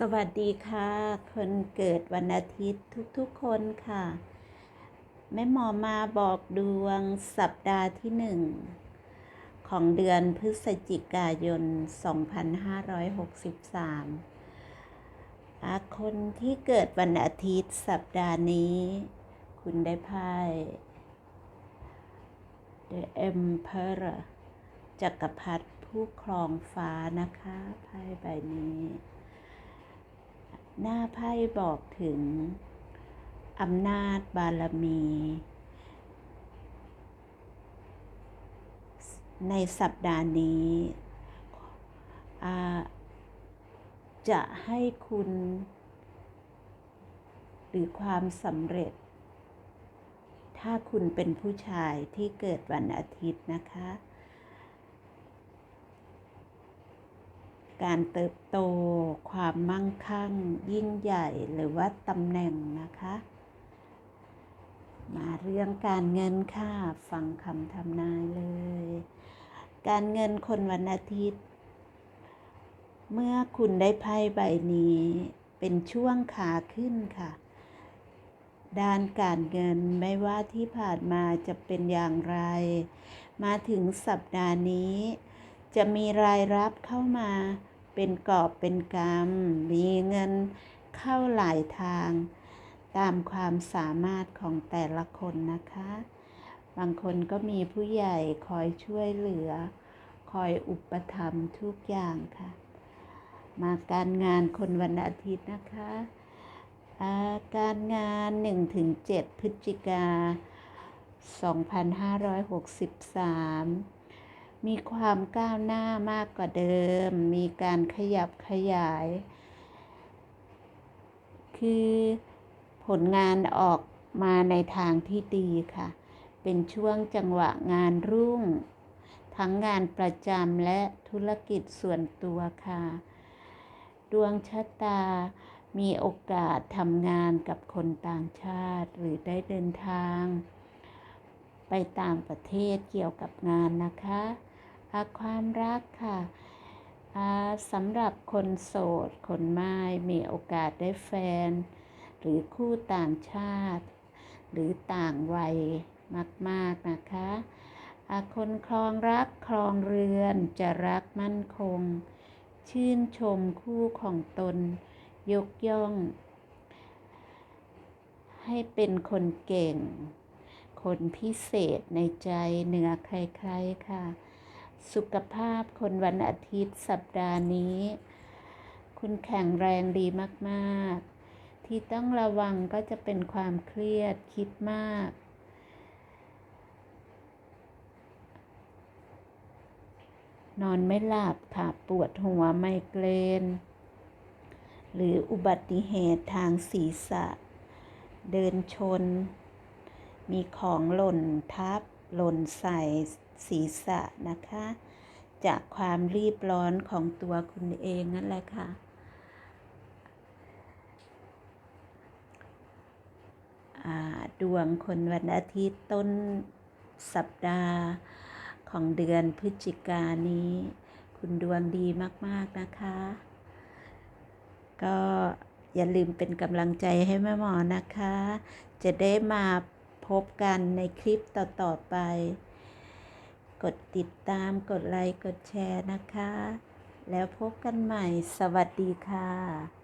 สวัสดีค่ะ คนเกิดวันอาทิตย์ทุกๆคนค่ะ แม่หมอมาบอกดวงสัปดาห์ที่หนึ่งของเดือนพฤศจิกายน 2563อาคนที่เกิดวันอาทิตย์สัปดาห์นี้ คุณได้ไพ่ The Emperor จักรพรรดิผู้ครองฟ้านะคะไพ่ใบนี้ หน้าไพ่บอกถึงอำนาจบารมี ในสัปดาห์นี้จะให้คุณ หรือความสำเร็จ ถ้าคุณเป็นผู้ชายที่เกิดวันอาทิตย์นะคะ การเติบโต ความมั่งคั่ง ยิ่งใหญ่หรือว่าตำแหน่งนะคะ มาเรื่องการเงินค่ะ ฟังคำทำนายเลย การเงินคนวันอาทิตย์ เมื่อคุณได้ไพ่ใบนี้ เป็นช่วงขาขึ้นค่ะ ด้านการเงินไม่ว่าที่ผ่านมาจะเป็นอย่างไร มาถึงสัปดาห์นี้ จะมีรายรับเข้ามาเป็นกอบเป็นกำมีเงินเข้าหลายทาง ตามความสามารถของแต่ละคนนะคะ บางคนก็มีผู้ใหญ่คอยช่วยเหลือ คอยอุปถัมภ์ทุกอย่างค่ะ มาการงานคนวันอาทิตย์นะคะาการงาน 1-7 พฤศจิกา 2563 มีความก้าวหน้ามากกว่าเดิม มีการขยับขยาย คือผลงานออกมาในทางที่ดีค่ะ เป็นช่วงจังหวะงานรุ่ง ทั้งงานประจำและธุรกิจส่วนตัวค่ะ ดวงชะตามีโอกาสทำงานกับคนต่างชาติ หรือได้เดินทาง ไปต่างประเทศเกี่ยวกับงานนะคะ ความรักค่ะสำหรับคนโสด คนไม่มีโอกาสได้แฟน หรือคู่ต่างชาติ หรือต่างวัยมาก ๆ นะคะคนครองรักครองเรือนจะรักมั่นคง ชื่นชมคู่ของตน ยกย่อง ให้เป็นคนเก่ง คนพิเศษในใจเหนือใคร ๆ ค่ะ สุขภาพคนวันอาทิตย์สัปดาห์นี้ คุณแข็งแรงดีมากๆ ที่ต้องระวังก็จะเป็นความเครียดคิดมาก นอนไม่หลับค่ะปวดหัวไมเกรน หรืออุบัติเหตุทางศีรษะ เดินชน มีของหล่นทับ หล่นใส่ ศีรษะนะคะ จากความรีบร้อนของตัวคุณเองนั่นแหละค่ะ ดวงคนวันอาทิตย์ต้นสัปดาห์ของเดือนพฤศจิกานนี้ คุณดวงดีมาก ๆ นะคะ ก็อย่าลืมเป็นกำลังใจให้แม่หมอนะคะ จะได้มาพบกันในคลิปต่อ ๆ ไป กดติดตามกดไลค์ กดแชร์นะคะ แล้วพบกันใหม่สวัสดีค่ะ